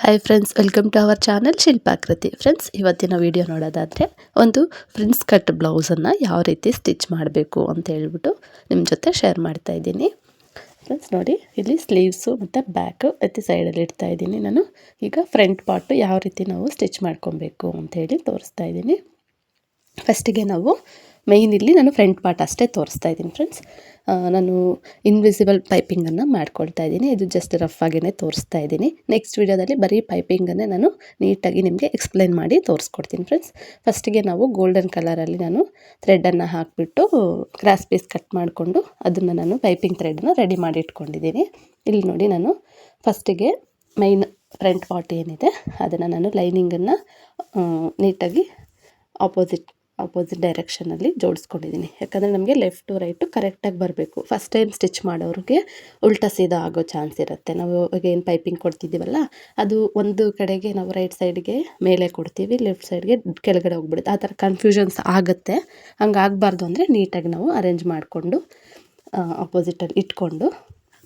Hi friends welcome to our channel Shilpakriti friends ಇವತ್ತಿನ video ನೋಡೋದಾದರೆ ಒಂದು ಫ್ರಿನ್ಸ್ ಕಟ್ ಬ್ಲೌಸನ್ನು ಯಾವ ರೀತಿ ಸ್ಟಿಚ್ ಮಾಡಬೇಕು ಅಂತ ಹೇಳ್ಬಿಟ್ಟು ನಿಮ್ಮ ಜೊತೆ ಶೇರ್ ಮಾಡ್ತಾ ಇದ್ದೀನಿ. ಫ್ರೆಂಡ್ಸ್ ನೋಡಿ, ಇಲ್ಲಿ ಸ್ಲೀವ್ಸು ಮತ್ತು ಬ್ಯಾಕು ಅತಿ ಸೈಡಲ್ಲಿ ಇಡ್ತಾ ಇದ್ದೀನಿ ನಾನು. ಈಗ ಫ್ರಂಟ್ ಪಾರ್ಟು ಯಾವ ರೀತಿ ನಾವು ಸ್ಟಿಚ್ ಮಾಡ್ಕೊಬೇಕು ಅಂತೇಳಿ ತೋರಿಸ್ತಾ ಇದ್ದೀನಿ. ಫಸ್ಟಿಗೆ ನಾವು ಮೇಯ್ನ್ ಇಲ್ಲಿ ನಾನು ಫ್ರಂಟ್ ಪಾರ್ಟ್ ಅಷ್ಟೇ ತೋರಿಸ್ತಾ ಇದ್ದೀನಿ ಫ್ರೆಂಡ್ಸ್ ನಾನು ಇನ್ವಿಸಿಬಲ್ ಪೈಪಿಂಗನ್ನು ಮಾಡ್ಕೊಳ್ತಾ ಇದ್ದೀನಿ. ಇದು ಜಸ್ಟ್ ರಫ್ ಆಗಿನೇ ತೋರಿಸ್ತಾ ಇದ್ದೀನಿ. ನೆಕ್ಸ್ಟ್ ವೀಡಿಯೋದಲ್ಲಿ ಬರೀ ಪೈಪಿಂಗನ್ನೇ ನಾನು ನೀಟಾಗಿ ನಿಮಗೆ ಎಕ್ಸ್ಪ್ಲೈನ್ ಮಾಡಿ ತೋರಿಸ್ಕೊಡ್ತೀನಿ ಫ್ರೆಂಡ್ಸ್ ಫಸ್ಟಿಗೆ ನಾವು ಗೋಲ್ಡನ್ ಕಲರಲ್ಲಿ ನಾನು ಥ್ರೆಡನ್ನು ಹಾಕಿಬಿಟ್ಟು ಕ್ರಾಸ್ ಪೀಸ್ ಕಟ್ ಮಾಡಿಕೊಂಡು ಅದನ್ನು ನಾನು ಪೈಪಿಂಗ್ ಥ್ರೆಡನ್ನು ರೆಡಿ ಮಾಡಿ ಇಟ್ಕೊಂಡಿದ್ದೀನಿ. ಇಲ್ಲಿ ನೋಡಿ ನಾನು ಫಸ್ಟಿಗೆ ಮೈನ್ ಫ್ರಂಟ್ ಪಾರ್ಟ್ ಏನಿದೆ, ಅದನ್ನು ನಾನು ಲೈನಿಂಗನ್ನು ನೀಟಾಗಿ ಆಪೋಸಿಟ್ ಆಪೋಸಿಟ್ ಡೈರೆಕ್ಷನಲ್ಲಿ ಜೋಡಿಸ್ಕೊಂಡಿದ್ದೀನಿ. ಯಾಕಂದರೆ ನಮಗೆ ಲೆಫ್ಟು ರೈಟು ಕರೆಕ್ಟಾಗಿ ಬರಬೇಕು. ಫಸ್ಟ್ ಟೈಮ್ ಸ್ಟಿಚ್ ಮಾಡೋರಿಗೆ ಉಲ್ಟಾ ಸೀದಾ ಆಗೋ ಚಾನ್ಸ್ ಇರುತ್ತೆ. ನಾವು ಏನು ಪೈಪಿಂಗ್ ಕೊಡ್ತಿದ್ದೀವಲ್ಲ, ಅದು ಒಂದು ಕಡೆಗೆ ನಾವು ರೈಟ್ ಸೈಡ್ಗೆ ಮೇಲೆ ಕೊಡ್ತೀವಿ ಲೆಫ್ಟ್ ಸೈಡ್ಗೆ ಕೆಳಗಡೆ ಹೋಗ್ಬಿಡುತ್ತೆ. ಆ ಥರ ಕನ್ಫ್ಯೂಷನ್ಸ್ ಆಗುತ್ತೆ. ಹಂಗೆ ಆಗಬಾರ್ದು ಅಂದರೆ ನೀಟಾಗಿ ನಾವು ಅರೇಂಜ್ ಮಾಡಿಕೊಂಡು ಆಪೋಸಿಟಲ್ಲಿ ಇಟ್ಕೊಂಡು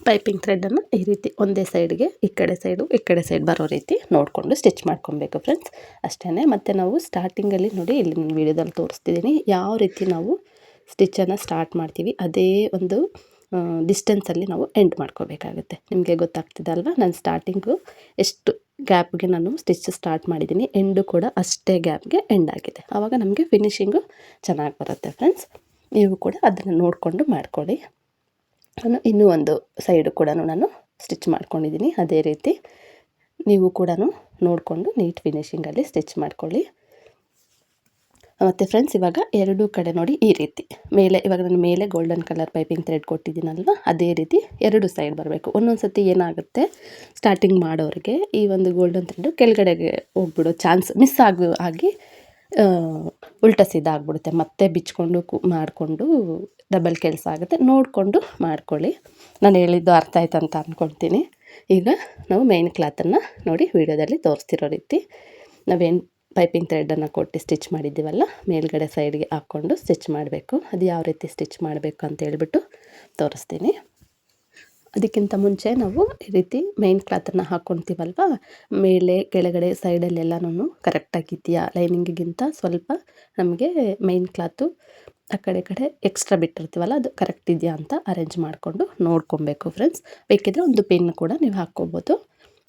ಪೈಪಿಂಗ್ ಥ್ರೆಡನ್ನು ಈ ರೀತಿ ಒಂದೇ ಸೈಡ್ಗೆ ಈ ಕಡೆ ಸೈಡು ಈ ಕಡೆ ಸೈಡ್ ಬರೋ ರೀತಿ ನೋಡಿಕೊಂಡು ಸ್ಟಿಚ್ ಮಾಡ್ಕೊಬೇಕು ಫ್ರೆಂಡ್ಸ್ ಅಷ್ಟೇ ಮತ್ತು ನಾವು ಸ್ಟಾರ್ಟಿಂಗಲ್ಲಿ ನೋಡಿ, ಇಲ್ಲಿ ವಿಡಿಯೋದಲ್ಲಿ ತೋರಿಸ್ತಿದ್ದೀನಿ. ಯಾವ ರೀತಿ ನಾವು ಸ್ಟಿಚ್ಚನ್ನು ಸ್ಟಾರ್ಟ್ ಮಾಡ್ತೀವಿ, ಅದೇ ಒಂದು ಡಿಸ್ಟೆನ್ಸಲ್ಲಿ ನಾವು ಎಂಡ್ ಮಾಡ್ಕೋಬೇಕಾಗುತ್ತೆ. ನಿಮಗೆ ಗೊತ್ತಾಗ್ತಿದೆ ಅಲ್ವಾ? ನಾನು ಸ್ಟಾರ್ಟಿಂಗು ಎಷ್ಟು ಗ್ಯಾಪ್ಗೆ ನಾನು ಸ್ಟಿಚ್ ಸ್ಟಾರ್ಟ್ ಮಾಡಿದ್ದೀನಿ ಎಂಡು ಕೂಡ ಅಷ್ಟೇ ಗ್ಯಾಪ್ಗೆ ಎಂಡ್ ಆಗಿದೆ. ಆವಾಗ ನಮಗೆ ಫಿನಿಷಿಂಗು ಚೆನ್ನಾಗಿ ಬರುತ್ತೆ ಫ್ರೆಂಡ್ಸ್ ನೀವು ಕೂಡ ಅದನ್ನು ನೋಡಿಕೊಂಡು ಮಾಡ್ಕೊಳ್ಳಿ. ಇನ್ನೂ ಒಂದು ಸೈಡು ಕೂಡ ನಾನು ಸ್ಟಿಚ್ ಮಾಡ್ಕೊಂಡಿದ್ದೀನಿ. ಅದೇ ರೀತಿ ನೀವು ಕೂಡ ನೋಡಿಕೊಂಡು ನೀಟ್ ಫಿನಿಷಿಂಗಲ್ಲಿ ಸ್ಟಿಚ್ ಮಾಡ್ಕೊಳ್ಳಿ. ಮತ್ತು ಫ್ರೆಂಡ್ಸ್ ಇವಾಗ ಎರಡೂ ಕಡೆ ನೋಡಿ ಈ ರೀತಿ. ಮೇಲೆ, ಇವಾಗ ನಾನು ಮೇಲೆ ಗೋಲ್ಡನ್ ಕಲರ್ ಪೈಪಿಂಗ್ ಥ್ರೆಡ್ ಕೊಟ್ಟಿದ್ದೀನಲ್ವ? ಅದೇ ರೀತಿ ಎರಡು ಸೈಡ್ ಬರಬೇಕು. ಒಂದೊಂದು ಸತಿ ಏನಾಗುತ್ತೆ? ಸ್ಟಾರ್ಟಿಂಗ್ ಮಾಡೋರಿಗೆ ಈ ಒಂದು ಗೋಲ್ಡನ್ ಥ್ರೆಡ್ ಕೆಳಗಡೆಗೆ ಹೋಗ್ಬಿಡೋ ಚಾನ್ಸ್ ಮಿಸ್ ಆಗಿ ಆಗಿ ಉಲ್ಟ ಸೀದಾ ಮತ್ತೆ ಬಿಚ್ಕೊಂಡು ಕು, ಮಾಡಿಕೊಂಡು ಡಬಲ್ ಕೆಲಸ ಆಗುತ್ತೆ. ನೋಡಿಕೊಂಡು ಮಾಡ್ಕೊಳ್ಳಿ. ನಾನು ಹೇಳಿದ್ದು ಅರ್ಥ ಆಯ್ತು ಅಂತ ಅಂದ್ಕೊಳ್ತೀನಿ ಈಗ ನಾವು ಮೇಯ್ನ್ ಕ್ಲಾತನ್ನು ನೋಡಿ ವಿಡಿಯೋದಲ್ಲಿ ತೋರಿಸ್ತಿರೋ ರೀತಿ. ನಾವೇನು ಪೈಪಿಂಗ್ ಥ್ರೆಡನ್ನು ಕೊಟ್ಟು ಸ್ಟಿಚ್ ಮಾಡಿದ್ದೀವಲ್ಲ, ಮೇಲ್ಗಡೆ ಸೈಡ್ಗೆ ಹಾಕ್ಕೊಂಡು ಸ್ಟಿಚ್ ಮಾಡಬೇಕು. ಅದು ಯಾವ ರೀತಿ ಸ್ಟಿಚ್ ಮಾಡಬೇಕು ಅಂತ ಹೇಳ್ಬಿಟ್ಟು ತೋರಿಸ್ತೀನಿ. ಅದಕ್ಕಿಂತ ಮುಂಚೆ ನಾವು ಈ ರೀತಿ ಮೈನ್ ಕ್ಲಾತನ್ನು ಹಾಕ್ಕೊತೀವಲ್ವ ಮೇಲೆ ಕೆಳಗಡೆ ಸೈಡಲ್ಲೆಲ್ಲನೂ ಕರೆಕ್ಟಾಗಿದೆಯಾ ಲೈನಿಂಗಿಗಿಂತ ಸ್ವಲ್ಪ ನಮಗೆ ಮೈನ್ ಕ್ಲಾತು ಆ ಕಡೆ ಕಡೆ ಎಕ್ಸ್ಟ್ರಾ ಬಿಟ್ಟಿರ್ತೀವಲ್ಲ, ಅದು ಕರೆಕ್ಟ್ ಇದೆಯಾ ಅಂತ ಅರೇಂಜ್ ಮಾಡಿಕೊಂಡು ನೋಡ್ಕೊಬೇಕು ಫ್ರೆಂಡ್ಸ್ ಬೇಕಿದ್ರೆ ಒಂದು ಪಿನ್ ಕೂಡ ನೀವು ಹಾಕ್ಕೋಬೋದು.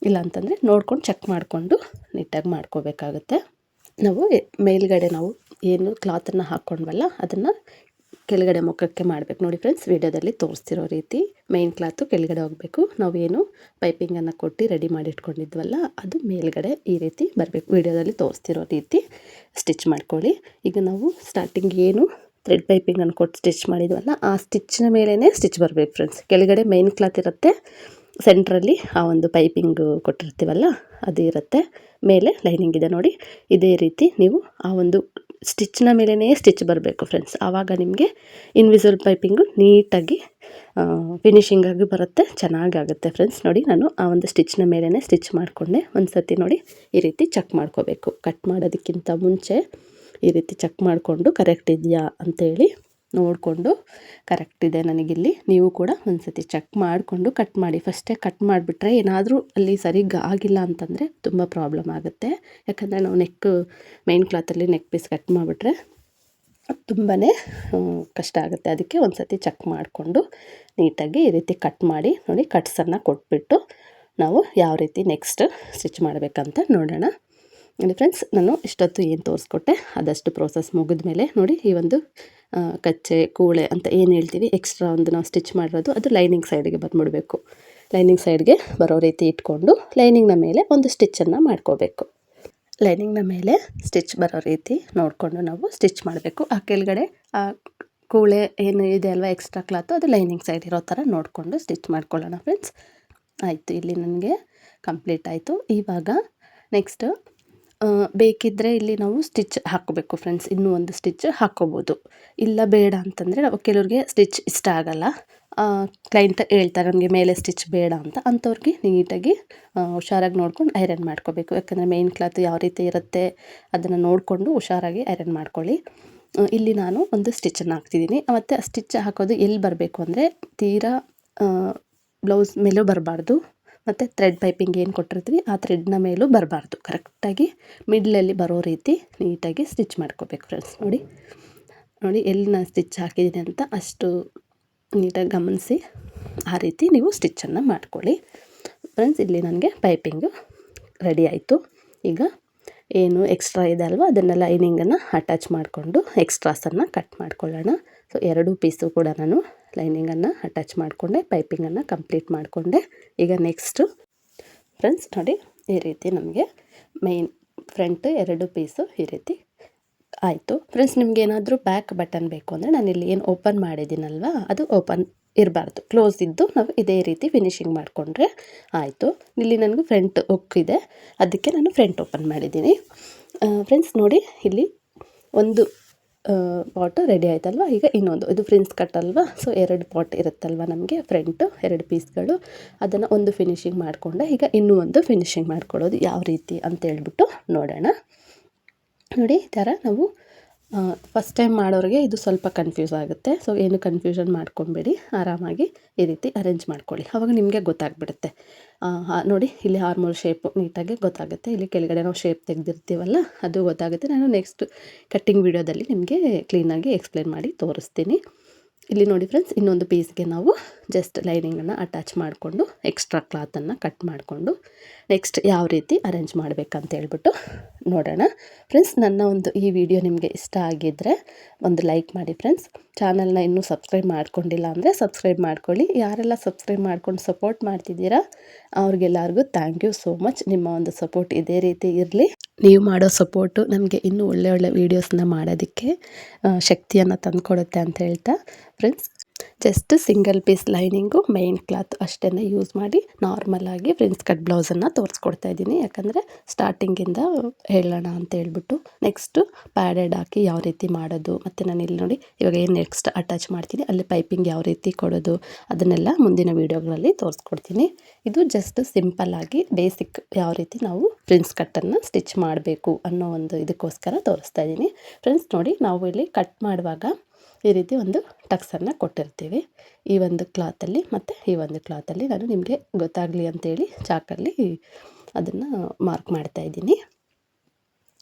ಇಲ್ಲಾಂತಂದರೆ ನೋಡ್ಕೊಂಡು ಚೆಕ್ ಮಾಡಿಕೊಂಡು ನೀಟಾಗಿ ಮಾಡ್ಕೋಬೇಕಾಗುತ್ತೆ. ನಾವು ಮೇಲ್ಗಡೆ ನಾವು ಏನು ಕ್ಲಾತನ್ನು ಹಾಕ್ಕೊಂಡ್ವಲ್ಲ ಅದನ್ನು ಕೆಳಗಡೆ ಮುಖಕ್ಕೆ ಮಾಡಬೇಕು. ನೋಡಿ ಫ್ರೆಂಡ್ಸ್ ವಿಡಿಯೋದಲ್ಲಿ ತೋರಿಸ್ತಿರೋ ರೀತಿ ಮೈನ್ ಕ್ಲಾತು ಕೆಳಗಡೆ ಹೋಗಬೇಕು. ನಾವೇನು ಪೈಪಿಂಗನ್ನು ಕೊಟ್ಟು ರೆಡಿ ಮಾಡಿ ಇಟ್ಕೊಂಡಿದ್ವಲ್ಲ, ಅದು ಮೇಲ್ಗಡೆ ಈ ರೀತಿ ಬರಬೇಕು. ವಿಡಿಯೋದಲ್ಲಿ ತೋರಿಸ್ತಿರೋ ರೀತಿ ಸ್ಟಿಚ್ ಮಾಡ್ಕೊಳ್ಳಿ. ಈಗ ನಾವು ಸ್ಟಾರ್ಟಿಂಗ್ ಏನು ಥ್ರೆಡ್ ಪೈಪಿಂಗನ್ನು ಕೊಟ್ಟು ಸ್ಟಿಚ್ ಮಾಡಿದ್ವಲ್ಲ, ಆ ಸ್ಟಿಚ್ನ ಮೇಲೇ ಸ್ಟಿಚ್ ಬರಬೇಕು ಫ್ರೆಂಡ್ಸ್ ಕೆಳಗಡೆ ಮೈನ್ ಕ್ಲಾತ್ ಇರುತ್ತೆ ಸೆಂಟ್ರಲ್ಲಿ ಆ ಒಂದು ಪೈಪಿಂಗ್ ಕೊಟ್ಟಿರ್ತೀವಲ್ಲ, ಅದು ಇರುತ್ತೆ. ಮೇಲೆ ಲೈನಿಂಗ್ ಇದೆ ನೋಡಿ. ಇದೇ ರೀತಿ ನೀವು ಆ ಒಂದು ಸ್ಟಿಚ್ನ ಮೇಲೇ ಸ್ಟಿಚ್ ಬರಬೇಕು ಫ್ರೆಂಡ್ಸ್. ಆವಾಗ ನಿಮಗೆ ಇನ್ವಿಸಲ್ ಪೈಪಿಂಗು ನೀಟಾಗಿ ಫಿನಿಷಿಂಗಾಗಿ ಬರುತ್ತೆ, ಚೆನ್ನಾಗಿ ಆಗುತ್ತೆ ಫ್ರೆಂಡ್ಸ್. ನೋಡಿ ನಾನು ಆ ಒಂದು ಸ್ಟಿಚ್ನ ಮೇಲೇ ಸ್ಟಿಚ್ ಮಾಡಿಕೊಂಡೆ. ಒಂದು ಸತಿ ನೋಡಿ ಈ ರೀತಿ ಚೆಕ್ ಮಾಡ್ಕೋಬೇಕು. ಕಟ್ ಮಾಡೋದಕ್ಕಿಂತ ಮುಂಚೆ ಈ ರೀತಿ ಚೆಕ್ ಮಾಡಿಕೊಂಡು ಕರೆಕ್ಟ್ ಇದೆಯಾ ಅಂತೇಳಿ. ನೋಡಿಕೊಂಡು ಕರೆಕ್ಟ್ ಇದೆ ನನಗಿಲ್ಲಿ. ನೀವು ಕೂಡ ಒಂದು ಸತಿ ಚೆಕ್ ಮಾಡಿಕೊಂಡು ಕಟ್ ಮಾಡಿ. ಫಸ್ಟೇ ಕಟ್ ಮಾಡಿಬಿಟ್ರೆ ಏನಾದರೂ ಅಲ್ಲಿ ಸರಿಗೆ ಆಗಿಲ್ಲ ಅಂತಂದರೆ ತುಂಬ ಪ್ರಾಬ್ಲಮ್ ಆಗುತ್ತೆ. ಯಾಕಂದರೆ ನಾವು ನೆಕ್ ಮೈನ್ ಕ್ಲಾತಲ್ಲಿ ನೆಕ್ ಪೀಸ್ ಕಟ್ ಮಾಡಿಬಿಟ್ರೆ ತುಂಬಾ ಕಷ್ಟ ಆಗುತ್ತೆ. ಅದಕ್ಕೆ ಒಂದು ಸತಿ ಚೆಕ್ ಮಾಡಿಕೊಂಡು ನೀಟಾಗಿ ಈ ರೀತಿ ಕಟ್ ಮಾಡಿ, ನೋಡಿ ಕಟ್ಸನ್ನು ಕೊಟ್ಬಿಟ್ಟು ನಾವು ಯಾವ ರೀತಿ ನೆಕ್ಸ್ಟ್ ಸ್ಟಿಚ್ ಮಾಡಬೇಕಂತ ನೋಡೋಣ. ನೋಡಿ ಫ್ರೆಂಡ್ಸ್ ನಾನು ಇಷ್ಟೊತ್ತು ಏನು ತೋರಿಸ್ಕೊಟ್ಟೆ? ಅದಷ್ಟು ಪ್ರೋಸೆಸ್ ಮುಗಿದ ಮೇಲೆ ನೋಡಿ ಈ ಒಂದು ಕಚ್ಚೆ, ಕೂಳೆ ಅಂತ ಏನು ಹೇಳ್ತೀವಿ ಎಕ್ಸ್ಟ್ರಾ ಒಂದು ನಾವು ಸ್ಟಿಚ್ ಮಾಡಿರೋದು, ಅದು ಲೈನಿಂಗ್ ಸೈಡ್ಗೆ ಬಂದುಬಿಡಬೇಕು. ಲೈನಿಂಗ್ ಸೈಡ್ಗೆ ಬರೋ ರೀತಿ ಇಟ್ಕೊಂಡು ಲೈನಿಂಗ್ನ ಮೇಲೆ ಒಂದು ಸ್ಟಿಚ್ಚನ್ನು ಮಾಡ್ಕೋಬೇಕು. ಲೈನಿಂಗ್ನ ಮೇಲೆ ಸ್ಟಿಚ್ ಬರೋ ರೀತಿ ನೋಡಿಕೊಂಡು ನಾವು ಸ್ಟಿಚ್ ಮಾಡಬೇಕು. ಆ ಕೆಳಗಡೆ ಆ ಕೂಳೆ ಏನು ಇದೆ ಅಲ್ವಾ ಎಕ್ಸ್ಟ್ರಾ ಕ್ಲಾತು ಅದು ಲೈನಿಂಗ್ ಸೈಡ್ ಇರೋ ಥರ ನೋಡಿಕೊಂಡು ಸ್ಟಿಚ್ ಮಾಡ್ಕೊಳ್ಳೋಣ ಫ್ರೆಂಡ್ಸ್ ಆಯಿತು, ಇಲ್ಲಿ ನನಗೆ ಕಂಪ್ಲೀಟ್ ಆಯಿತು. ಇವಾಗ ನೆಕ್ಸ್ಟ್ ಬೇಕಿದ್ದರೆ ಇಲ್ಲಿ ನಾವು ಸ್ಟಿಚ್ ಹಾಕ್ಕೋಬೇಕು ಫ್ರೆಂಡ್ಸ್ ಇನ್ನೂ ಒಂದು ಸ್ಟಿಚ್ ಹಾಕ್ಕೋಬೋದು. ಇಲ್ಲ ಬೇಡ ಅಂತಂದರೆ ನಾವು ಕೆಲವ್ರಿಗೆ ಸ್ಟಿಚ್ ಇಷ್ಟ ಆಗೋಲ್ಲ. ಕ್ಲೈಂಟ್ ಹೇಳ್ತಾರೆ ನಮಗೆ ಮೇಲೆ ಸ್ಟಿಚ್ ಬೇಡ ಅಂತ. ಅಂಥವ್ರಿಗೆ ನೀಟಾಗಿ ಹುಷಾರಾಗಿ ನೋಡ್ಕೊಂಡು ಐರನ್ ಮಾಡ್ಕೋಬೇಕು. ಯಾಕಂದರೆ ಮೇನ್ ಕ್ಲಾತ್ ಯಾವ ರೀತಿ ಇರುತ್ತೆ ಅದನ್ನು ನೋಡಿಕೊಂಡು ಹುಷಾರಾಗಿ ಐರನ್ ಮಾಡ್ಕೊಳ್ಳಿ. ಇಲ್ಲಿ ನಾನು ಒಂದು ಸ್ಟಿಚ್ಚನ್ನು ಹಾಕ್ತಿದ್ದೀನಿ. ಮತ್ತು ಆ ಸ್ಟಿಚ್ ಹಾಕೋದು ಎಲ್ಲಿ ಬರಬೇಕು ಅಂದರೆ ತೀರಾ ಬ್ಲೌಸ್ ಮೇಲೂ ಬರಬಾರ್ದು. ಮತ್ತು ಥ್ರೆಡ್ ಪೈಪಿಂಗ್ ಏನು ಕೊಟ್ಟಿರ್ತೀವಿ, ಆ ಥ್ರೆಡ್ನ ಮೇಲೂ ಬರಬಾರ್ದು. ಕರೆಕ್ಟಾಗಿ ಮಿಡ್ಲಲ್ಲಿ ಬರೋ ರೀತಿ ನೀಟಾಗಿ ಸ್ಟಿಚ್ ಮಾಡ್ಕೋಬೇಕು ಫ್ರೆಂಡ್ಸ್ ನೋಡಿ ನೋಡಿ ಎಲ್ಲಿ ನಾನು ಸ್ಟಿಚ್ ಹಾಕಿದ್ದೀನಿ ಅಂತ ಅಷ್ಟು ನೀಟಾಗಿ ಗಮನಿಸಿ ಆ ರೀತಿ ನೀವು ಸ್ಟಿಚ್ಚನ್ನು ಮಾಡ್ಕೊಳ್ಳಿ. ಫ್ರೆಂಡ್ಸ್ ಇಲ್ಲಿ ನನಗೆ ಪೈಪಿಂಗು ರೆಡಿ ಆಯಿತು. ಈಗ ಏನು ಎಕ್ಸ್ಟ್ರಾ ಇದೆ ಅಲ್ವ ಅದನ್ನು ಲೈನಿಂಗನ್ನು ಅಟ್ಯಾಚ್ ಮಾಡಿಕೊಂಡು ಎಕ್ಸ್ಟ್ರಾಸನ್ನು ಕಟ್ ಮಾಡ್ಕೊಳ್ಳೋಣ. ಸೊ ಎರಡು ಪೀಸು ಕೂಡ ನಾನು ಲೈನಿಂಗನ್ನು ಅಟ್ಯಾಚ್ ಮಾಡಿಕೊಂಡೆ, ಪೈಪಿಂಗನ್ನು ಕಂಪ್ಲೀಟ್ ಮಾಡಿಕೊಂಡೆ. ಈಗ ನೆಕ್ಸ್ಟು ಫ್ರೆಂಡ್ಸ್ ನೋಡಿ, ಈ ರೀತಿ ನಮಗೆ ಮೈನ್ ಫ್ರಂಟ್ ಎರಡು ಪೀಸು ಈ ರೀತಿ ಆಯಿತು. ಫ್ರೆಂಡ್ಸ್, ನಿಮ್ಗೆ ಏನಾದರೂ ಬ್ಯಾಕ್ ಬಟನ್ ಬೇಕು ಅಂದರೆ ಇಲ್ಲಿ ಏನು ಓಪನ್ ಮಾಡಿದ್ದೀನಲ್ವ, ಅದು ಓಪನ್ ಇರಬಾರ್ದು. ಕ್ಲೋಸ್ ಇದ್ದು ನಾವು ಇದೇ ರೀತಿ ಫಿನಿಶಿಂಗ್ ಮಾಡಿಕೊಂಡ್ರೆ ಆಯಿತು. ಇಲ್ಲಿ ನನಗೆ ಫ್ರಂಟ್ ಇದೆ, ಅದಕ್ಕೆ ನಾನು ಫ್ರಂಟ್ ಓಪನ್ ಮಾಡಿದ್ದೀನಿ. ಫ್ರೆಂಡ್ಸ್ ನೋಡಿ, ಇಲ್ಲಿ ಒಂದು ಪಾಟು ರೆಡಿ ಆಯ್ತಲ್ವ? ಈಗ ಇನ್ನೊಂದು. ಇದು ಫ್ರಿನ್ಸ್ ಕಟ್ ಅಲ್ವಾ? ಸೊ ಎರಡು ಪಾಟ್ ಇರುತ್ತಲ್ವ ನಮಗೆ? ಫ್ರಂಟು ಎರಡು ಪೀಸ್ಗಳು ಅದನ್ನು ಒಂದು ಫಿನಿಶಿಂಗ್ ಮಾಡಿಕೊಂಡೆ. ಈಗ ಇನ್ನೂ ಒಂದು ಫಿನಿಶಿಂಗ್ ಮಾಡ್ಕೊಳ್ಳೋದು. ಯಾವ ರೀತಿ ಅಂತ ಹೇಳ್ಬಿಟ್ಟು ನೋಡೋಣ. ನೋಡಿ, ಈ ಥರ ನಾವು ಫಸ್ಟ್ ಟೈಮ್ ಮಾಡೋರಿಗೆ ಇದು ಸ್ವಲ್ಪ ಕನ್ಫ್ಯೂಸ್ ಆಗುತ್ತೆ. ಸೊ ಏನು ಕನ್ಫ್ಯೂಷನ್ ಮಾಡ್ಕೊಬೇಡಿ. ಆರಾಮಾಗಿ ಈ ರೀತಿ ಅರೇಂಜ್ ಮಾಡ್ಕೊಳ್ಳಿ. ಅವಾಗ ನಿಮಗೆ ಗೊತ್ತಾಗ್ಬಿಡುತ್ತೆ. ನೋಡಿ, ಇಲ್ಲಿ ಹಾರ್ಮೋಲ್ ಶೇಪ್ ನೀಟಾಗಿ ಗೊತ್ತಾಗುತ್ತೆ. ಇಲ್ಲಿ ಕೆಳಗಡೆ ನಾವು ಶೇಪ್ ತೆಗೆದಿರ್ತೀವಲ್ಲ, ಅದು ಗೊತ್ತಾಗುತ್ತೆ. ನಾನು ನೆಕ್ಸ್ಟ್ ಕಟ್ಟಿಂಗ್ ವಿಡಿಯೋದಲ್ಲಿ ನಿಮಗೆ ಕ್ಲೀನಾಗಿ ಎಕ್ಸ್ಪ್ಲೇನ್ ಮಾಡಿ ತೋರಿಸ್ತೀನಿ. ಇಲ್ಲಿ ನೋಡಿ ಫ್ರೆಂಡ್ಸ್ ಇನ್ನೊಂದು ಪೀಸ್ಗೆ ನಾವು ಜಸ್ಟ್ ಲೈನಿಂಗನ್ನು ಅಟ್ಯಾಚ್ ಮಾಡಿಕೊಂಡು ಎಕ್ಸ್ಟ್ರಾ ಕ್ಲಾತನ್ನು ಕಟ್ ಮಾಡಿಕೊಂಡು ನೆಕ್ಸ್ಟ್ ಯಾವ ರೀತಿ ಅರೇಂಜ್ ಮಾಡಬೇಕಂತ ಹೇಳ್ಬಿಟ್ಟು ನೋಡೋಣ. ಫ್ರೆಂಡ್ಸ್ ನನ್ನ ಒಂದು ಈ ವಿಡಿಯೋ ನಿಮಗೆ ಇಷ್ಟ ಆಗಿದ್ದರೆ ಒಂದು ಲೈಕ್ ಮಾಡಿ ಫ್ರೆಂಡ್ಸ್ ಚಾನಲ್ನ ಇನ್ನೂ ಸಬ್ಸ್ಕ್ರೈಬ್ ಮಾಡ್ಕೊಂಡಿಲ್ಲ ಅಂದರೆ ಸಬ್ಸ್ಕ್ರೈಬ್ ಮಾಡ್ಕೊಳ್ಳಿ. ಯಾರೆಲ್ಲ ಸಬ್ಸ್ಕ್ರೈಬ್ ಮಾಡ್ಕೊಂಡು ಸಪೋರ್ಟ್ ಮಾಡ್ತಿದ್ದೀರಾ, ಅವ್ರಿಗೆಲ್ಲರಿಗೂ ಥ್ಯಾಂಕ್ ಯು ಸೋ ಮಚ್ ನಿಮ್ಮ ಒಂದು ಸಪೋರ್ಟ್ ಇದೇ ರೀತಿ ಇರಲಿ. ನೀವು ಮಾಡೋ ಸಪೋರ್ಟು ನಮಗೆ ಇನ್ನೂ ಒಳ್ಳೆ ಒಳ್ಳೆ ವೀಡಿಯೋಸ್ನ ಮಾಡೋದಕ್ಕೆ ಶಕ್ತಿಯನ್ನು ತಂದುಕೊಡುತ್ತೆ ಅಂತ ಹೇಳ್ತಾ. Friends just single piece lining main cloth ಅಷ್ಟೇ ಯೂಸ್ ಮಾಡಿ ನಾರ್ಮಲಾಗಿ ಫ್ರೆಂಡ್ಸ್ ಕಟ್ ಬ್ಲೌಸನ್ನು ತೋರಿಸ್ಕೊಡ್ತಾ ಇದ್ದೀನಿ. ಯಾಕಂದರೆ ಸ್ಟಾರ್ಟಿಂಗಿಂದ ಹೇಳೋಣ ಅಂತ ಹೇಳ್ಬಿಟ್ಟು ನೆಕ್ಸ್ಟು ಪ್ಯಾಡೆಡ್ ಹಾಕಿ ಯಾವ ರೀತಿ ಮಾಡೋದು, ಮತ್ತು ನಾನು ಇಲ್ಲಿ ನೋಡಿ ಇವಾಗ ಏನು ನೆಕ್ಸ್ಟ್ ಅಟ್ಯಾಚ್ ಮಾಡ್ತೀನಿ, ಅಲ್ಲಿ ಪೈಪಿಂಗ್ ಯಾವ ರೀತಿ ಕೊಡೋದು, ಅದನ್ನೆಲ್ಲ ಮುಂದಿನ ವೀಡಿಯೋಗಳಲ್ಲಿ ತೋರಿಸ್ಕೊಡ್ತೀನಿ. ಇದು ಜಸ್ಟ್ ಸಿಂಪಲ್ಲಾಗಿ ಬೇಸಿಕ್ ಯಾವ ರೀತಿ ನಾವು ಫ್ರೆಂಡ್ಸ್ ಕಟ್ಟನ್ನು ಸ್ಟಿಚ್ ಮಾಡಬೇಕು ಅನ್ನೋ ಒಂದು ಇದಕ್ಕೋಸ್ಕರ ತೋರಿಸ್ತಾ ಇದ್ದೀನಿ. ಫ್ರೆಂಡ್ಸ್ ನೋಡಿ ನಾವು ಇಲ್ಲಿ ಕಟ್ ಮಾಡುವಾಗ ಈ ರೀತಿ ಒಂದು ಟಕ್ಸನ್ನು ಕೊಟ್ಟಿರ್ತೀವಿ. ಈ ಒಂದು ಕ್ಲಾತಲ್ಲಿ ಮತ್ತು ಈ ಒಂದು ಕ್ಲಾತಲ್ಲಿ ನಾನು ನಿಮಗೆ ಗೊತ್ತಾಗಲಿ ಅಂತೇಳಿ ಚಾಕಲ್ಲಿ ಅದನ್ನು ಮಾರ್ಕ್ ಮಾಡ್ತಾ ಇದ್ದೀನಿ.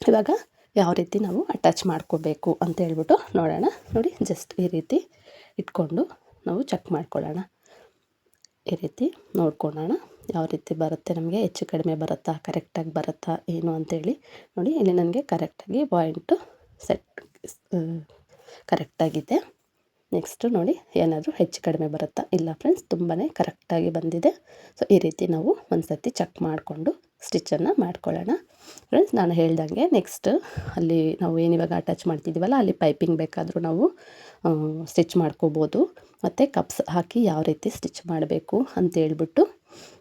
ಇವಾಗ ಯಾವ ರೀತಿ ನಾವು ಅಟ್ಯಾಚ್ ಮಾಡ್ಕೋಬೇಕು ಅಂತ ಹೇಳ್ಬಿಟ್ಟು ನೋಡೋಣ. ನೋಡಿ ಜಸ್ಟ್ ಈ ರೀತಿ ಇಟ್ಕೊಂಡು ನಾವು ಚೆಕ್ ಮಾಡ್ಕೊಳ್ಳೋಣ. ಈ ರೀತಿ ನೋಡ್ಕೊಳ್ಳೋಣ ಯಾವ ರೀತಿ ಬರುತ್ತೆ, ನಮಗೆ ಹೆಚ್ಚು ಕಡಿಮೆ ಬರುತ್ತಾ, ಕರೆಕ್ಟಾಗಿ ಬರುತ್ತಾ, ಏನು ಅಂತೇಳಿ. ನೋಡಿ ಇಲ್ಲಿ ನನಗೆ ಕರೆಕ್ಟಾಗಿ ಪಾಯಿಂಟು ಸೆಟ್ ಕರೆಕ್ಟಾಗಿದೆ. ನೆಕ್ಸ್ಟು ನೋಡಿ ಏನಾದರೂ ಹೆಚ್ಚು ಕಡಿಮೆ ಬರುತ್ತಾ? ಇಲ್ಲ ಫ್ರೆಂಡ್ಸ್ ತುಂಬಾ ಕರೆಕ್ಟಾಗಿ ಬಂದಿದೆ. ಸೊ, ಈ ರೀತಿ ನಾವು ಒಂದು ಸರ್ತಿ ಚೆಕ್ ಮಾಡಿಕೊಂಡು ಸ್ಟಿಚ್ಚನ್ನು ಮಾಡ್ಕೊಳ್ಳೋಣ. ಫ್ರೆಂಡ್ಸ್, ನಾನು ಹೇಳ್ದಂಗೆ ನೆಕ್ಸ್ಟ್ ಅಲ್ಲಿ ನಾವು ಏನಿವಾಗ ಅಟ್ಯಾಚ್ ಮಾಡ್ತಿದ್ದೀವಲ್ಲ, ಅಲ್ಲಿ ಪೈಪಿಂಗ್ ಬೇಕಾದರೂ ನಾವು ಸ್ಟಿಚ್ ಮಾಡ್ಕೋಬೋದು. ಮತ್ತು ಕಪ್ಸ್ ಹಾಕಿ ಯಾವ ರೀತಿ ಸ್ಟಿಚ್ ಮಾಡಬೇಕು ಅಂತೇಳ್ಬಿಟ್ಟು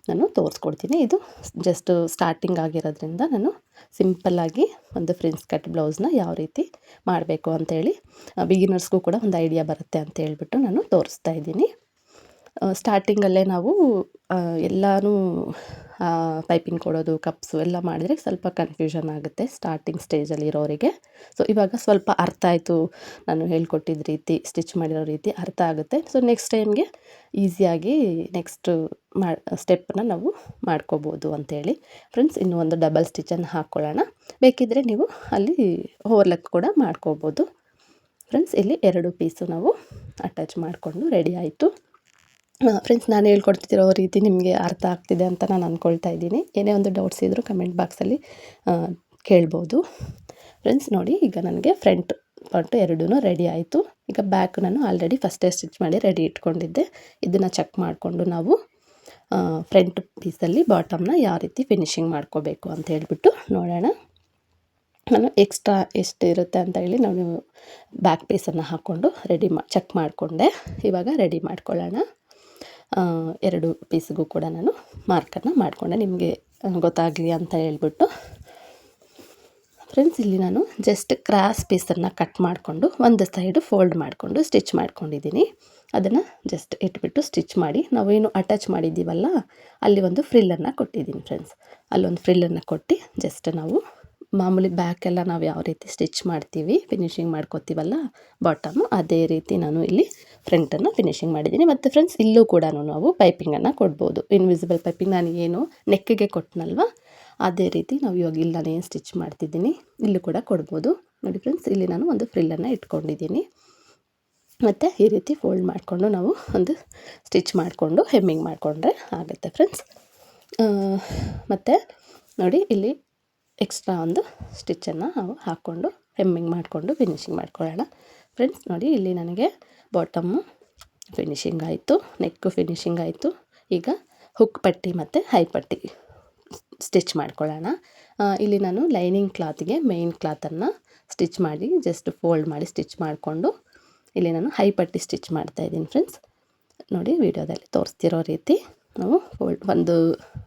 ನಾನು ತೋರಿಸ್ಕೊಡ್ತೀನಿ. ಇದು ಜಸ್ಟ್ ಸ್ಟಾರ್ಟಿಂಗ್ ಆಗಿರೋದ್ರಿಂದ ನಾನು ಸಿಂಪಲ್ಲಾಗಿ ಒಂದು ಫ್ರಿನ್ಸ್ ಕಟ್ ಬ್ಲೌಸ್ನ ಯಾವ ರೀತಿ ಮಾಡಬೇಕು ಅಂತೇಳಿ ಬಿಗಿನರ್ಸ್ಗೂ ಕೂಡ ಒಂದು ಐಡಿಯಾ ಬರುತ್ತೆ ಅಂತ ಹೇಳ್ಬಿಟ್ಟು ನಾನು ತೋರಿಸ್ತಾ ಇದ್ದೀನಿ. ಸ್ಟಾರ್ಟಿಂಗಲ್ಲೇ ನಾವು ಎಲ್ಲನೂ ಪೈಪಿಂಗ್ ಕೊಡೋದು ಕಪ್ಸು ಎಲ್ಲ ಮಾಡಿದರೆ ಸ್ವಲ್ಪ ಕನ್ಫ್ಯೂಷನ್ ಆಗುತ್ತೆ ಸ್ಟಾರ್ಟಿಂಗ್ ಸ್ಟೇಜಲ್ಲಿ ಇರೋರಿಗೆ. ಸೊ ಇವಾಗ ಸ್ವಲ್ಪ ಅರ್ಥ ಆಯಿತು ನಾನು ಹೇಳ್ಕೊಟ್ಟಿದ್ದ ರೀತಿ ಸ್ಟಿಚ್ ಮಾಡಿರೋ ರೀತಿ ಅರ್ಥ ಆಗುತ್ತೆ. ಸೊ ನೆಕ್ಸ್ಟ್ ಟೈಮ್ಗೆ ಈಸಿಯಾಗಿ ನೆಕ್ಸ್ಟು ಮಾ ಸ್ಟೆಪ್ಪನ್ನ ನಾವು ಮಾಡ್ಕೋಬೋದು ಅಂಥೇಳಿ. ಫ್ರೆಂಡ್ಸ್ ಇನ್ನೂ ಒಂದು ಡಬಲ್ ಸ್ಟಿಚನ್ನು ಹಾಕ್ಕೊಳ್ಳೋಣ ಬೇಕಿದ್ದರೆ ನೀವು ಅಲ್ಲಿ ಓವರ್ಲಕ್ ಕೂಡ ಮಾಡ್ಕೋಬೋದು. ಫ್ರೆಂಡ್ಸ್ ಇಲ್ಲಿ ಎರಡು ಪೀಸು ನಾವು ಅಟ್ಯಾಚ್ ಮಾಡಿಕೊಂಡು ರೆಡಿ ಆಯಿತು. ಫ್ರೆಂಡ್ಸ್ ನಾನು ಹೇಳ್ಕೊಡ್ತಿರೋ ರೀತಿ ನಿಮಗೆ ಅರ್ಥ ಆಗ್ತಿದೆ ಅಂತ ನಾನು ಅಂದ್ಕೊಳ್ತಾ ಇದ್ದೀನಿ. ಏನೇ ಒಂದು ಡೌಟ್ಸ್ ಇದ್ದರೂ ಕಮೆಂಟ್ ಬಾಕ್ಸಲ್ಲಿ ಕೇಳ್ಬೋದು. ಫ್ರೆಂಡ್ಸ್ ನೋಡಿ, ಈಗ ನನಗೆ ಫ್ರಂಟ್ ಪಾರ್ಟ್ ಎರಡೂ ರೆಡಿ ಆಯಿತು. ಈಗ ಬ್ಯಾಕ್ ನಾನು ಆಲ್ರೆಡಿ ಫಸ್ಟೇ ಸ್ಟಿಚ್ ಮಾಡಿ ರೆಡಿ ಇಟ್ಕೊಂಡಿದ್ದೆ. ಇದನ್ನು ಚೆಕ್ ಮಾಡಿಕೊಂಡು ನಾವು ಫ್ರಂಟ್ ಪೀಸಲ್ಲಿ ಬಾಟಮ್ನ ಯಾವ ರೀತಿ ಫಿನಿಶಿಂಗ್ ಮಾಡ್ಕೋಬೇಕು ಅಂತ ಹೇಳಿಬಿಟ್ಟು ನೋಡೋಣ. ನಾನು ಎಕ್ಸ್ಟ್ರಾ ಎಷ್ಟು ಇರುತ್ತೆ ಅಂತ ಹೇಳಿ ನಾನು ಬ್ಯಾಕ್ ಪೀಸನ್ನು ಹಾಕ್ಕೊಂಡು ರೆಡಿ ಮಾ ಚೆಕ್ ಮಾಡಿಕೊಂಡೆ. ಇವಾಗ ರೆಡಿ ಮಾಡ್ಕೊಳ್ಳೋಣ. ಎರಡು ಪೀಸ್ಗೂ ಕೂಡ ನಾನು ಮಾರ್ಕನ್ನು ಮಾಡಿಕೊಂಡೆ. ನಿಮಗೆ ಗೊತ್ತಾಗಲಿ ಅಂತ ಹೇಳ್ಬಿಟ್ಟು. ಫ್ರೆಂಡ್ಸ್ ಇಲ್ಲಿ ನಾನು ಜಸ್ಟ್ ಕ್ರಾಸ್ ಪೀಸನ್ನು ಕಟ್ ಮಾಡಿಕೊಂಡು ಒಂದು ಸೈಡು ಫೋಲ್ಡ್ ಮಾಡಿಕೊಂಡು ಸ್ಟಿಚ್ ಮಾಡ್ಕೊಂಡಿದ್ದೀನಿ. ಅದನ್ನು ಜಸ್ಟ್ ಇಟ್ಬಿಟ್ಟು ಸ್ಟಿಚ್ ಮಾಡಿ. ನಾವೇನು ಅಟ್ಯಾಚ್ ಮಾಡಿದ್ದೀವಲ್ಲ, ಅಲ್ಲಿ ಒಂದು ಫ್ರಿಲ್ಲನ್ನು ಕೊಟ್ಟಿದ್ದೀನಿ ಫ್ರೆಂಡ್ಸ್ ಅಲ್ಲೊಂದು ಫ್ರಿಲ್ಲನ್ನು ಕೊಟ್ಟು ಜಸ್ಟ್ ನಾವು ಮಾಮೂಲಿ ಬ್ಯಾಕ್ ಎಲ್ಲ ನಾವು ಯಾವ ರೀತಿ ಸ್ಟಿಚ್ ಮಾಡ್ತೀವಿ ಫಿನಿಶಿಂಗ್ ಮಾಡ್ಕೋತೀವಲ್ಲ ಬಾಟಮು ಅದೇ ರೀತಿ ನಾನು ಇಲ್ಲಿ ಫ್ರಂಟನ್ನು ಫಿನಿಶಿಂಗ್ ಮಾಡಿದ್ದೀನಿ. ಮತ್ತು ಫ್ರೆಂಡ್ಸ್ ಇಲ್ಲೂ ಕೂಡ ನಾವು ಪೈಪಿಂಗನ್ನು ಕೊಡ್ಬೋದು. ಇನ್ವಿಸಿಬಲ್ ಪೈಪಿಂಗ್ ನಾನು ಏನು ನೆಕ್ಕಿಗೆ ಕೊಟ್ಟನಲ್ವ ಅದೇ ರೀತಿ ನಾವು ಇವಾಗ ಇಲ್ಲ ಏನು ಸ್ಟಿಚ್ ಮಾಡ್ತಿದ್ದೀನಿ. ಇಲ್ಲೂ ಕೂಡ ಕೊಡ್ಬೋದು. ನೋಡಿ ಫ್ರೆಂಡ್ಸ್ ಇಲ್ಲಿ ನಾನು ಒಂದು ಫ್ರಿಲ್ಲನ್ನು ಇಟ್ಕೊಂಡಿದ್ದೀನಿ. ಮತ್ತು ಈ ರೀತಿ ಫೋಲ್ಡ್ ಮಾಡಿಕೊಂಡು ನಾವು ಒಂದು ಸ್ಟಿಚ್ ಮಾಡಿಕೊಂಡು ಹೆಮ್ಮಿಂಗ್ ಮಾಡಿಕೊಂಡ್ರೆ ಆಗುತ್ತೆ ಫ್ರೆಂಡ್ಸ್ ಮತ್ತು ನೋಡಿ ಇಲ್ಲಿ ಎಕ್ಸ್ಟ್ರಾ ಒಂದು ಸ್ಟಿಚ್ಚನ್ನು ನಾವು ಹಾಕ್ಕೊಂಡು ಹೆಮ್ಮಿಂಗ್ ಮಾಡಿಕೊಂಡು ಫಿನಿಶಿಂಗ್ ಮಾಡ್ಕೊಳ್ಳೋಣ. ಫ್ರೆಂಡ್ಸ್, ನೋಡಿ ಇಲ್ಲಿ ನನಗೆ ಬಾಟಮ್ಮು ಫಿನಿಶಿಂಗ್ ಆಯಿತು, ನೆಕ್ಕು ಫಿನಿಶಿಂಗ್ ಆಯಿತು. ಈಗ ಹುಕ್ ಪಟ್ಟಿ ಮತ್ತು ಹೈ ಪಟ್ಟಿ ಸ್ಟಿಚ್ ಮಾಡ್ಕೊಳ್ಳೋಣ. ಇಲ್ಲಿ ನಾನು ಲೈನಿಂಗ್ ಕ್ಲಾತ್ಗೆ ಮೇಯ್ನ್ ಕ್ಲಾತನ್ನು ಸ್ಟಿಚ್ ಮಾಡಿ, ಜಸ್ಟ್ ಫೋಲ್ಡ್ ಮಾಡಿ ಸ್ಟಿಚ್ ಮಾಡಿಕೊಂಡು ಇಲ್ಲಿ ನಾನು ಹೈ ಪಟ್ಟಿ ಸ್ಟಿಚ್ ಮಾಡ್ತಾಯಿದ್ದೀನಿ ಫ್ರೆಂಡ್ಸ್. ನೋಡಿ ವಿಡಿಯೋದಲ್ಲಿ ತೋರಿಸ್ತಿರೋ ರೀತಿ ನಾವು ಫೋಲ್ಡ್, ಒಂದು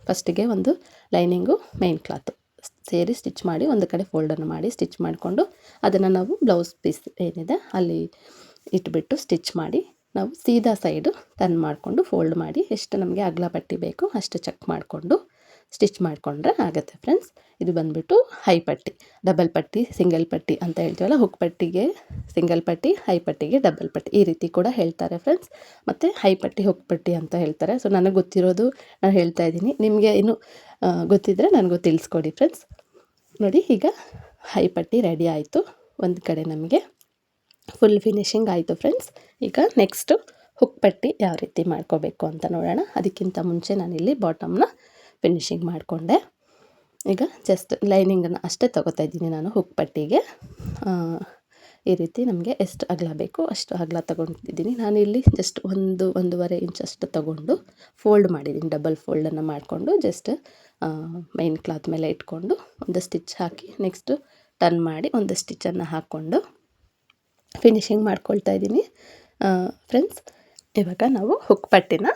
ಫಸ್ಟಿಗೆ ಒಂದು ಲೈನಿಂಗು ಮೇಯ್ನ್ ಕ್ಲಾತು. ಸೇರಿ ಸ್ಟಿಚ್ ಮಾಡಿ ಒಂದು ಕಡೆ ಫೋಲ್ಡನ್ನು ಮಾಡಿ ಸ್ಟಿಚ್ ಮಾಡಿಕೊಂಡು ಅದನ್ನು ನಾವು ಬ್ಲೌಸ್ ಪೀಸ್ ಏನಿದೆ ಅಲ್ಲಿ ಇಟ್ಬಿಟ್ಟು ಸ್ಟಿಚ್ ಮಾಡಿ ನಾವು ಸೀದಾ ಸೈಡು ಟರ್ನ್ ಮಾಡಿಕೊಂಡು ಫೋಲ್ಡ್ ಮಾಡಿ ಎಷ್ಟು ನಮಗೆ ಅಗಲ ಪಟ್ಟಿ ಬೇಕು ಅಷ್ಟು ಚೆಕ್ ಮಾಡಿಕೊಂಡು ಸ್ಟಿಚ್ ಮಾಡಿಕೊಂಡ್ರೆ ಆಗುತ್ತೆ ಫ್ರೆಂಡ್ಸ್. ಇದು ಬಂದುಬಿಟ್ಟು ಹೈ ಪಟ್ಟಿ, ಡಬಲ್ ಪಟ್ಟಿ, ಸಿಂಗಲ್ ಪಟ್ಟಿ ಅಂತ ಹೇಳ್ತೀವಲ್ಲ ಹುಕ್ ಪಟ್ಟಿಗೆ, ಸಿಂಗಲ್ ಪಟ್ಟಿ, ಹೈ ಪಟ್ಟಿಗೆ ಡಬಲ್ ಪಟ್ಟಿ ಈ ರೀತಿ ಕೂಡ ಹೇಳ್ತಾರೆ ಫ್ರೆಂಡ್ಸ್. ಮತ್ತು ಹೈ ಪಟ್ಟಿ ಹುಕ್ ಪಟ್ಟಿ ಅಂತ ಹೇಳ್ತಾರೆ. ಸೊ ನನಗೆ ಗೊತ್ತಿರೋದು ನಾನು ಹೇಳ್ತಾ ಇದ್ದೀನಿ. ನಿಮಗೆ ಇನ್ನು ಗೊತ್ತಿದ್ದರೆ ನನಗೂ ತಿಳಿಸ್ಕೊಡಿ ಫ್ರೆಂಡ್ಸ್. ನೋಡಿ, ಈಗ ಹೈ ಪಟ್ಟಿ ರೆಡಿ ಆಯಿತು. ಒಂದು ಕಡೆ ನಮಗೆ ಫುಲ್ ಫಿನಿಶಿಂಗ್ ಆಯಿತು ಫ್ರೆಂಡ್ಸ್. ಈಗ ನೆಕ್ಸ್ಟು ಹುಕ್ ಪಟ್ಟಿ ಯಾವ ರೀತಿ ಮಾಡ್ಕೋಬೇಕು ಅಂತ ನೋಡೋಣ. ಅದಕ್ಕಿಂತ ಮುಂಚೆ ನಾನಿಲ್ಲಿ ಬಾಟಮ್ನ ಫಿನಿಶಿಂಗ್ ಮಾಡಿಕೊಂಡೆ. ಈಗ ಜಸ್ಟ್ ಲೈನಿಂಗನ್ನು ಅಷ್ಟೇ ತೊಗೋತಾ ಇದ್ದೀನಿ ನಾನು ಹುಕ್ ಪಟ್ಟಿಗೆ. ಈ ರೀತಿ ನಮಗೆ ಎಷ್ಟು ಅಗಲ ಬೇಕು ಅಷ್ಟು ಅಗಲ ನಾನು ನಾನಿಲ್ಲಿ ಜಸ್ಟ್ ಒಂದು, ಒಂದೂವರೆ ಇಂಚ್ ಅಷ್ಟು ತೊಗೊಂಡು ಫೋಲ್ಡ್ ಮಾಡಿದ್ದೀನಿ. ಡಬಲ್ ಫೋಲ್ಡನ್ನು ಮಾಡಿಕೊಂಡು ಜಸ್ಟ್ ಮೈನ್ ಕ್ಲಾತ್ ಮೇಲೆ ಇಟ್ಕೊಂಡು ಒಂದು ಸ್ಟಿಚ್ ಹಾಕಿ ನೆಕ್ಸ್ಟು ಟರ್ನ್ ಮಾಡಿ ಒಂದು ಸ್ಟಿಚ್ಚನ್ನು ಹಾಕ್ಕೊಂಡು ಫಿನಿಶಿಂಗ್ ಮಾಡ್ಕೊಳ್ತಾ ಇದ್ದೀನಿ. ಫ್ರೆಂಡ್ಸ್ ಇವಾಗ ನಾವು ಹುಕ್ ಪಟ್ಟಿನ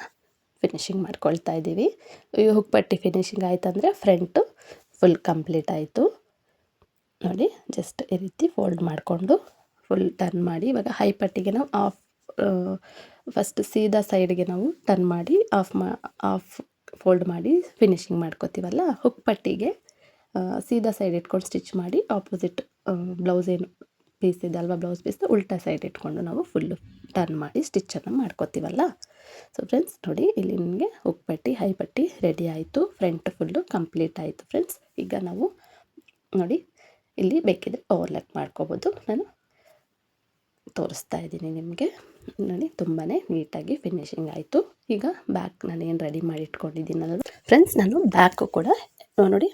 ಫಿನಿಶಿಂಗ್ ಮಾಡ್ಕೊಳ್ತಾ ಇದ್ದೀವಿ. ಈ ಹುಕ್ ಪಟ್ಟಿ ಫಿನಿಶಿಂಗ್ ಆಯ್ತಂದರೆ ಫ್ರಂಟು ಫುಲ್ ಕಂಪ್ಲೀಟ್ ಆಯಿತು. ನೋಡಿ ಜಸ್ಟ್ ಈ ರೀತಿ ಫೋಲ್ಡ್ ಮಾಡಿಕೊಂಡು ಫುಲ್ ಟರ್ನ್ ಮಾಡಿ, ಇವಾಗ ಹೈ ಪಟ್ಟಿಗೆ ನಾವು ಆಫ್ ಫಸ್ಟ್ ಸೀದಾ ಸೈಡ್ಗೆ ನಾವು ಟರ್ನ್ ಮಾಡಿ ಆಫ್ ಮಾ ಆಫ್ ಫೋಲ್ಡ್ ಮಾಡಿ ಫಿನಿಶಿಂಗ್ ಮಾಡ್ಕೋತೀವಲ್ಲ ಹುಕ್ ಪಟ್ಟಿಗೆ ಸೀದಾ ಸೈಡ್ ಇಟ್ಕೊಂಡು ಸ್ಟಿಚ್ ಮಾಡಿ ಆಪೋಸಿಟ್ ಬ್ಲೌಸ್ ಏನು ಪೀಸ್ ಇದೆ ಅಲ್ವಾ ಬ್ಲೌಸ್ ಪೀಸ್ ಉಲ್ಟಾ ಸೈಡ್ ಇಟ್ಕೊಂಡು ನಾವು ಫುಲ್ಲು ಟರ್ನ್ ಮಾಡಿ ಸ್ಟಿಚ್ಚನ್ನು ಮಾಡ್ಕೋತೀವಲ್ಲ? ಸೊ ಫ್ರೆಂಡ್ಸ್ ನೋಡಿ, ಇಲ್ಲಿ ನಿಮಗೆ ಹುಕ್ ಪಟ್ಟಿ ಹೈ ಪಟ್ಟಿ ರೆಡಿ ಆಯಿತು. ಫ್ರಂಟ್ ಫುಲ್ಲು ಕಂಪ್ಲೀಟ್ ಆಯಿತು ಫ್ರೆಂಡ್ಸ್ ಈಗ ನಾವು ನೋಡಿ, ಇಲ್ಲಿ ಬೇಕಿದ್ರೆ ಓವರ್ಲೆಕ್ ಮಾಡ್ಕೋಬೋದು. ನಾನು ತೋರಿಸ್ತಾ ಇದ್ದೀನಿ ನಿಮಗೆ. ನೋಡಿ ತುಂಬಾ ನೀಟಾಗಿ ಫಿನಿಶಿಂಗ್ ಆಯಿತು. ಈಗ ಬ್ಯಾಕ್ ನಾನು ಏನು ರೆಡಿ ಮಾಡಿ ಇಟ್ಕೊಂಡಿದ್ದೀನಲ್ಲ. ಫ್ರೆಂಡ್ಸ್ ನಾನು ಬ್ಯಾಕು ಕೂಡ, ನೋಡಿ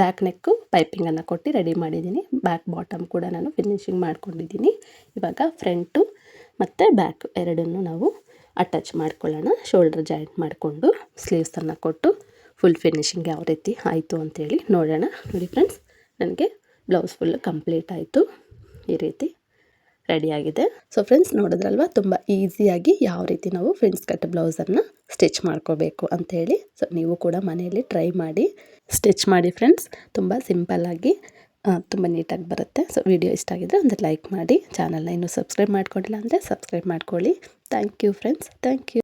ಬ್ಯಾಕ್ ನೆಕ್ಕು ಪೈಪಿಂಗನ್ನು ಕೊಟ್ಟು ರೆಡಿ ಮಾಡಿದ್ದೀನಿ. ಬ್ಯಾಕ್ ಬಾಟಮ್ ಕೂಡ ನಾನು ಫಿನಿಶಿಂಗ್ ಮಾಡ್ಕೊಂಡಿದ್ದೀನಿ. ಇವಾಗ ಫ್ರಂಟು ಮತ್ತು ಬ್ಯಾಕ್ ಎರಡನ್ನೂ ನಾವು ಅಟ್ಯಾಚ್ ಮಾಡ್ಕೊಳ್ಳೋಣ. ಶೋಲ್ಡರ್ ಜಾಯಿಂಟ್ ಮಾಡಿಕೊಂಡು ಸ್ಲೀವ್ಸನ್ನು ಕೊಟ್ಟು ಫುಲ್ ಫಿನಿಶಿಂಗ್ ಯಾವ ರೀತಿ ಆಯಿತು ಅಂಥೇಳಿ ನೋಡೋಣ. ನೋಡಿ ಫ್ರೆಂಡ್ಸ್ ನನಗೆ ಬ್ಲೌಸ್ ಫುಲ್ ಕಂಪ್ಲೀಟ್ ಆಯಿತು. ಈ ರೀತಿ ರೆಡಿಯಾಗಿದೆ ಸೊ ಫ್ರೆಂಡ್ಸ್ ನೋಡಿದ್ರಲ್ವ? ತುಂಬ ಈಸಿಯಾಗಿ ಯಾವ ರೀತಿ ನಾವು ಫ್ರೆಂಡ್ಸ್ ಕಟ್ ಬ್ಲೌಸನ್ನು ಸ್ಟಿಚ್ ಮಾಡ್ಕೋಬೇಕು ಅಂಥೇಳಿ ಸೊ ನೀವು ಕೂಡ ಮನೆಯಲ್ಲಿ ಟ್ರೈ ಮಾಡಿ ಸ್ಟಿಚ್ ಮಾಡಿ ಫ್ರೆಂಡ್ಸ್ ತುಂಬ ಸಿಂಪಲ್ಲಾಗಿ ತುಂಬ ನೀಟಾಗಿ ಬರುತ್ತೆ. ಸೊ ವಿಡಿಯೋ ಇಷ್ಟ ಆಗಿದ್ರೆ ಒಂದು ಲೈಕ್ ಮಾಡಿ. ಚಾನಲ್ನ ಇನ್ನೂ ಸಬ್ಸ್ಕ್ರೈಬ್ ಮಾಡ್ಕೊಂಡಿಲ್ಲ ಅಂದರೆ ಸಬ್ಸ್ಕ್ರೈಬ್ ಮಾಡ್ಕೊಳ್ಳಿ. Thank you friends thank you